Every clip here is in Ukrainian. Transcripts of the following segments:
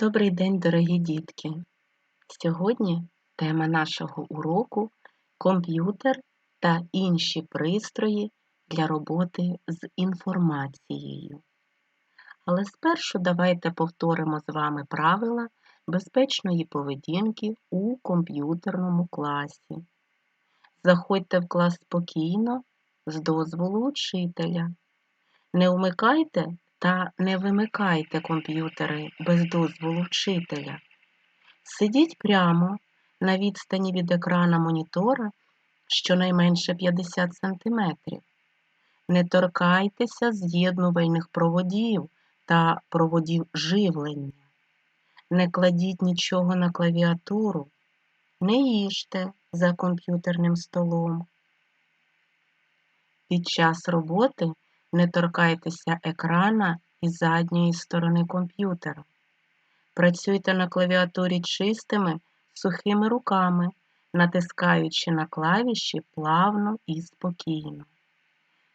Добрий день, дорогі дітки! Сьогодні тема нашого уроку комп'ютер та інші пристрої для роботи з інформацією. Але спершу давайте повторимо з вами правила безпечної поведінки у комп'ютерному класі. Заходьте в клас спокійно з дозволу учителя. Не вмикайте та не вимикайте комп'ютери без дозволу вчителя. Сидіть прямо на відстані від екрана монітора щонайменше 50 см. Не торкайтеся з'єднувальних проводів та проводів живлення. Не кладіть нічого на клавіатуру, не їжте за комп'ютерним столом. Під час роботи не торкайтеся екрана і задньої сторони комп'ютера. Працюйте на клавіатурі чистими, сухими руками, натискаючи на клавіші плавно і спокійно.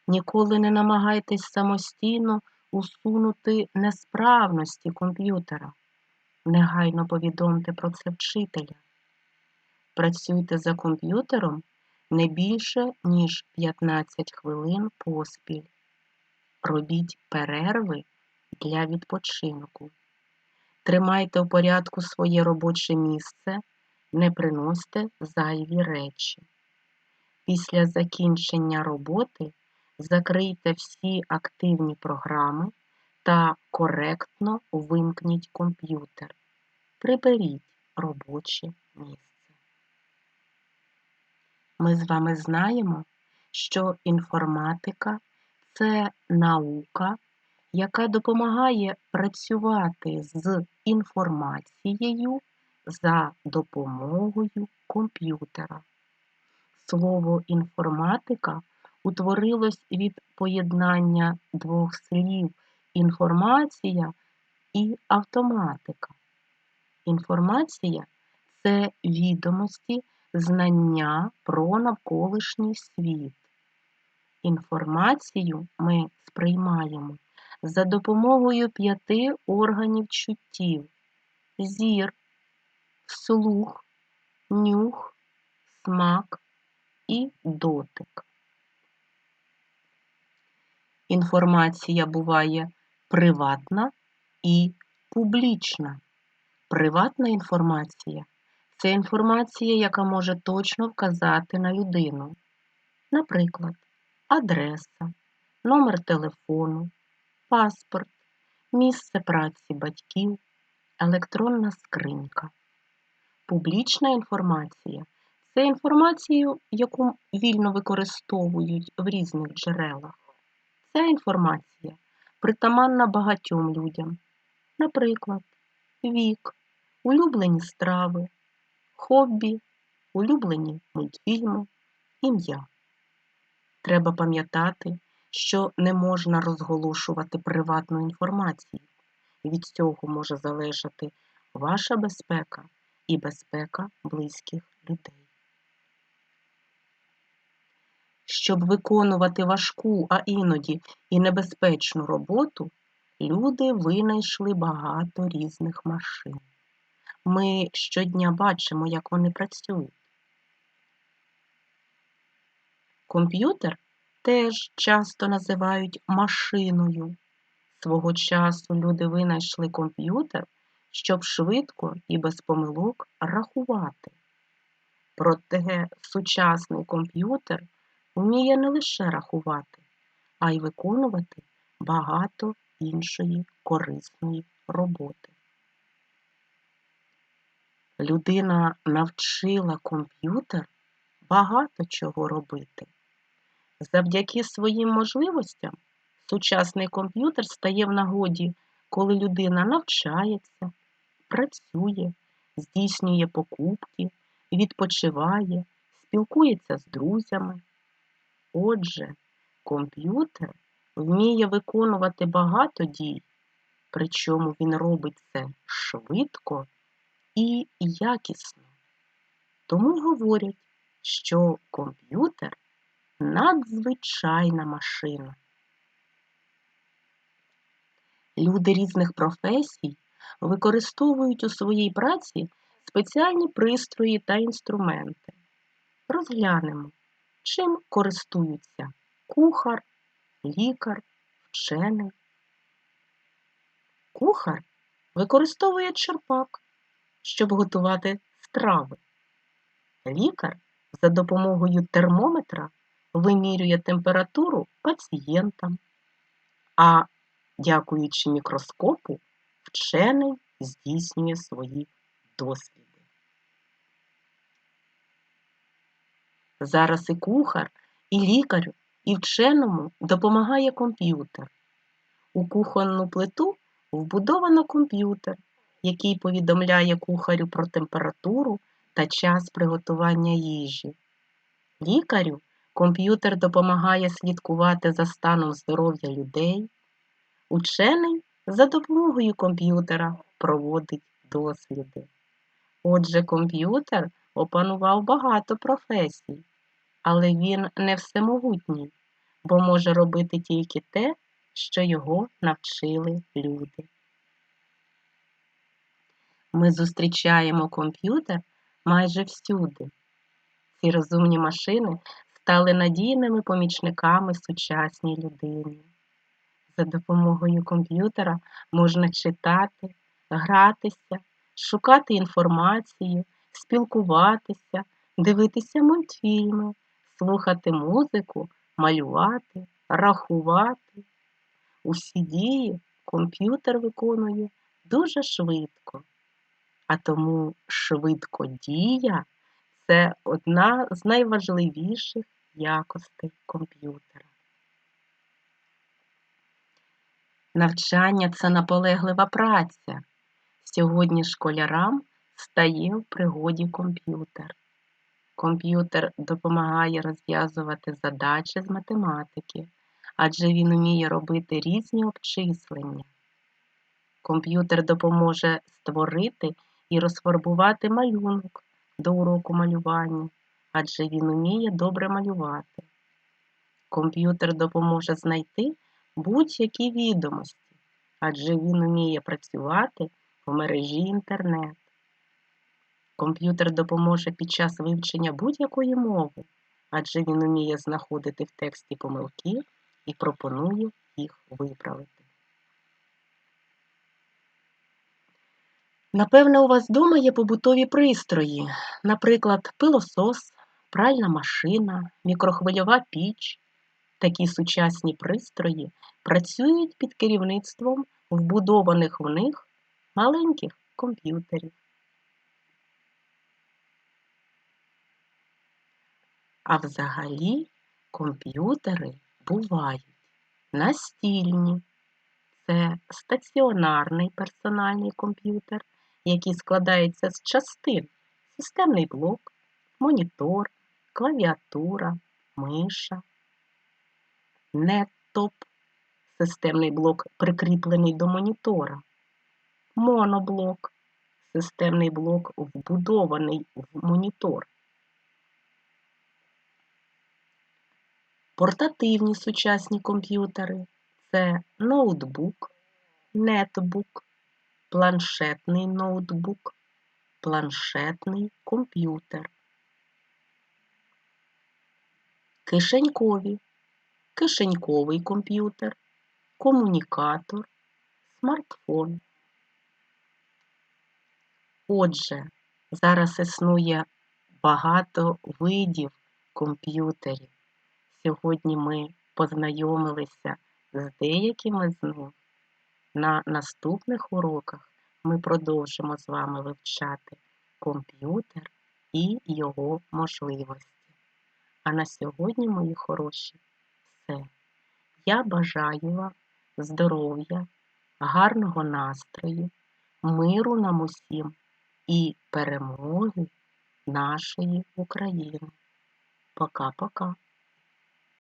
Ніколи не намагайтесь самостійно усунути несправності комп'ютера. Негайно повідомте про це вчителя. Працюйте за комп'ютером не більше, ніж 15 хвилин поспіль. Робіть перерви для відпочинку. Тримайте в порядку своє робоче місце, не приносьте зайві речі. Після закінчення роботи закрийте всі активні програми та коректно вимкніть комп'ютер. Приберіть робоче місце. Ми з вами знаємо, що інформатика це наука, яка допомагає працювати з інформацією за допомогою комп'ютера. Слово інформатика утворилось від поєднання двох слів інформація і автоматика. Інформація це відомості, знання про навколишній світ. Інформацію ми сприймаємо за допомогою п'яти органів чуттів зір, слух, нюх, смак і дотик. Інформація буває приватна і публічна. Приватна інформація це інформація, яка може точно вказати на людину. Наприклад, адреса, номер телефону, паспорт, місце праці батьків, електронна скринька. Публічна інформація це інформація, яку вільно використовують в різних джерелах. Ця інформація притаманна багатьом людям, наприклад, вік, улюблені страви, хобі, улюблені мультфільми, ім'я. Треба пам'ятати, що не можна розголошувати приватну інформацію. Від цього може залежати ваша безпека і безпека близьких людей. Щоб виконувати важку, а іноді і небезпечну роботу, люди винайшли багато різних машин. Ми щодня бачимо, як вони працюють. Комп'ютер теж часто називають машиною. Свого часу люди винайшли комп'ютер, щоб швидко і без помилок рахувати. Проте сучасний комп'ютер вміє не лише рахувати, а й виконувати багато іншої корисної роботи. Людина навчила комп'ютер багато чого робити. Завдяки своїм можливостям сучасний комп'ютер стає в нагоді, коли людина навчається, працює, здійснює покупки, відпочиває, спілкується з друзями. Отже, комп'ютер вміє виконувати багато дій, причому він робить це швидко і якісно. Тому говорять, що комп'ютер надзвичайна машина. Люди різних професій використовують у своїй праці спеціальні пристрої та інструменти. Розглянемо, чим користуються кухар, лікар, вчений. Кухар використовує черпак, щоб готувати страви. Лікар за допомогою термометра вимірює температуру пацієнтам, а дякуючи мікроскопу, вчений здійснює свої досліди. Зараз і кухар, і лікарю, і вченому допомагає комп'ютер. У кухонну плиту вбудовано комп'ютер, який повідомляє кухарю про температуру та час приготування їжі. Лікарю комп'ютер допомагає слідкувати за станом здоров'я людей. Учений за допомогою комп'ютера проводить досліди. Отже, комп'ютер опанував багато професій, але він не всемогутній, бо може робити тільки те, що його навчили люди. Ми зустрічаємо комп'ютер майже всюди. Ці розумні машини стали надійними помічниками сучасній людині. За допомогою комп'ютера можна читати, гратися, шукати інформацію, спілкуватися, дивитися мультфільми, слухати музику, малювати, рахувати. Усі дії комп'ютер виконує дуже швидко, а тому швидкодія це одна з найважливіших якостей комп'ютера. Навчання це наполеглива праця. Сьогодні школярам стає в пригоді комп'ютер. Комп'ютер допомагає розв'язувати задачі з математики, адже він вміє робити різні обчислення. Комп'ютер допоможе створити і розфарбувати малюнок до уроку малювання, адже він вміє добре малювати. Комп'ютер допоможе знайти будь-які відомості, адже він вміє працювати в мережі інтернет. Комп'ютер допоможе під час вивчення будь-якої мови, адже він вміє знаходити в тексті помилки і пропонує їх виправити. Напевне, у вас вдома є побутові пристрої, наприклад, пилосос, пральна машина, мікрохвильова піч. Такі сучасні пристрої працюють під керівництвом вбудованих в них маленьких комп'ютерів. А взагалі комп'ютери бувають настільні. Це стаціонарний персональний комп'ютер, який складається з частин. Системний блок, монітор, клавіатура, миша, неттоп, системний блок прикріплений до монітора, моноблок, системний блок вбудований в монітор. Портативні сучасні комп'ютери. Це ноутбук, нетбук, планшетний ноутбук, планшетний комп'ютер. Кишенькові, кишеньковий комп'ютер, комунікатор, смартфон. Отже, зараз існує багато видів комп'ютерів. Сьогодні ми познайомилися з деякими з них. На наступних уроках ми продовжимо з вами вивчати комп'ютер і його можливості. А на сьогодні, мої хороші, все. Я бажаю вам здоров'я, гарного настрою, миру нам усім і перемоги нашої України. Пока-пока.